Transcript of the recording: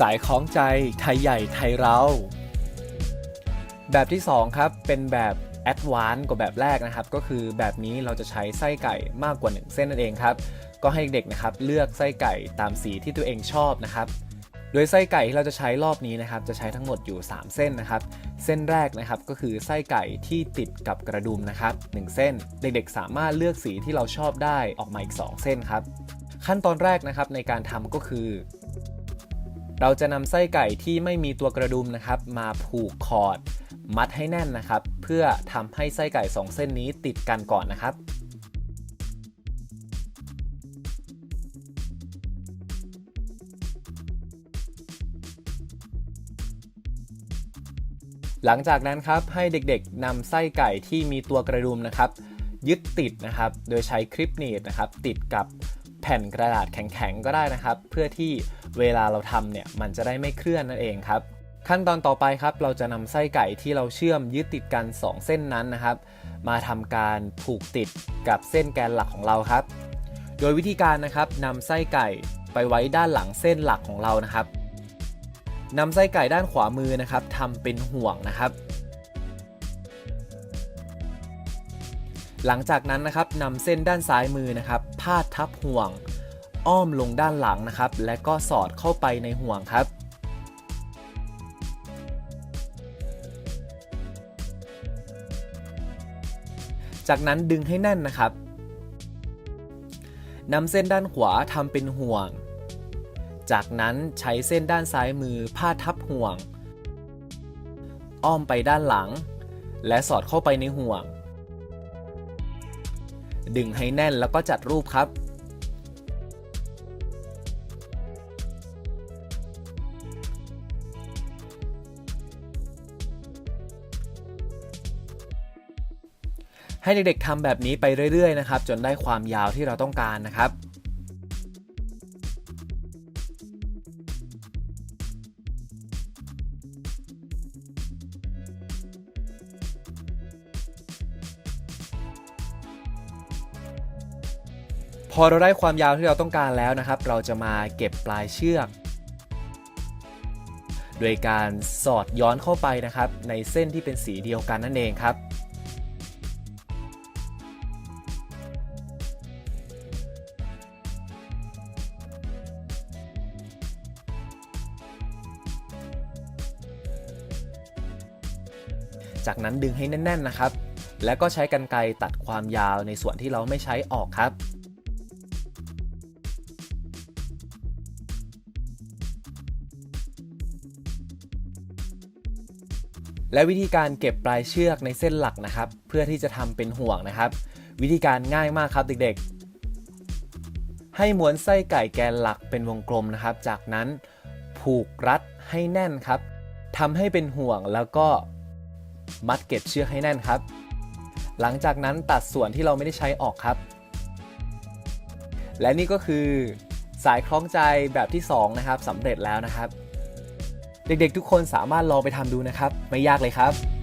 สายคล้องใจไทยใหญ่ไทยเรา แบบที่ 2 ครับ เป็นแบบแอดวานซ์กว่าแบบแรกนะครับ ก็คือแบบนี้เราจะใช้ไส้ไก่มากกว่า 1 เส้นนั่นเองครับ ก็ให้เด็กนะครับเลือกไส้ไก่ตามสีที่ตัวเองชอบนะครับโดยไส้ไก่ที่เราจะใช้รอบนี้นะครับ จะใช้ทั้งหมดอยู่ 3 เส้นนะครับ เส้นแรกนะครับก็คือไส้ไก่ที่ติดกับกระดุมนะครับ 1 เส้น เด็กๆ สามารถเลือกสีที่เราชอบได้ออกมาอีก 2 เส้นครับ ขั้นตอนแรกนะครับในการทำก็คือ เราจะนำไส้ไก่ที่ไม่มีตัวกระดุมนะครับ มาผูกคอร์ด มัดให้แน่นนะครับ เพื่อทำให้ไส้ไก่ 2 เส้นนี้ติดกันก่อนนะครับหลังจากนั้นครับให้เด็กๆนำไส้ไก่ที่มีตัวกระดุมนะครับ ยึดติดนะครับ โดยใช้คลิปหนีบนะครับ ติดกับ แผ่นกระดาษแข็งๆก็ได้นะครับ เพื่อที่เวลาเราทำเนี่ยมันจะได้ไม่เคลื่อนนั่นเองครับ ขั้นตอนต่อไปครับ เราจะนำไส้ไก่ที่เราเชื่อมยึดติดกัน 2 เส้นนั้นนะครับ มาทำการผูกติดกับเส้นแกนหลักของเราครับ โดยวิธีการนะครับนำไส้ไก่ไปไว้ด้านหลังเส้นหลักของเรานะครับนำไส้ไก่ด้านขวามือนะครับทำเป็นห่วงนะครับ หลังจากนั้นนะครับนำเส้นด้านซ้ายมือนะครับ พาดทับห่วง อ้อมลงด้านหลังนะครับ และก็สอดเข้าไปในห่วงครับ จากนั้นดึงให้แน่นนะครับนำเส้นด้านขวาทำเป็นห่วง จากนั้นใช้เส้นด้านซ้ายมือพาดทับห่วง อ้อมไปด้านหลัง และสอดเข้าไปในห่วง ดึงให้แน่นแล้วก็จัดรูปครับให้เด็กๆทำแบบนี้ไปเรื่อยๆนะครับ จนได้ความยาวที่เราต้องการนะครับ พอเราได้ความยาวที่เราต้องการแล้วนะครับ เราจะมาเก็บปลายเชือก โดยการสอดย้อนเข้าไปนะครับ ในเส้นที่เป็นสีเดียวกันนั่นเองครับจากนั้นดึงให้แน่น ๆ นะครับ แล้วก็ใช้กรรไกรตัดความยาวในส่วนที่เราไม่ใช้ออกครับ และวิธีการเก็บปลายเชือกในเส้นหลักนะครับ เพื่อที่จะทำเป็นห่วงนะครับ วิธีการง่ายมากครับเด็กๆ ให้ม้วนไส้ไก่แกนหลักเป็นวงกลมนะครับ จากนั้นผูกรัดให้แน่นครับทำให้เป็นห่วงแล้วก็มัดเก็บเชือกให้แน่นครับ หลังจากนั้นตัดส่วนที่เราไม่ได้ใช้ออกครับ และนี่ก็คือสายคล้องใจแบบที่ 2 นะครับสำเร็จแล้วนะครับ เด็กๆ ทุกคนสามารถลองไปทำดูนะครับ ไม่ยากเลยครับ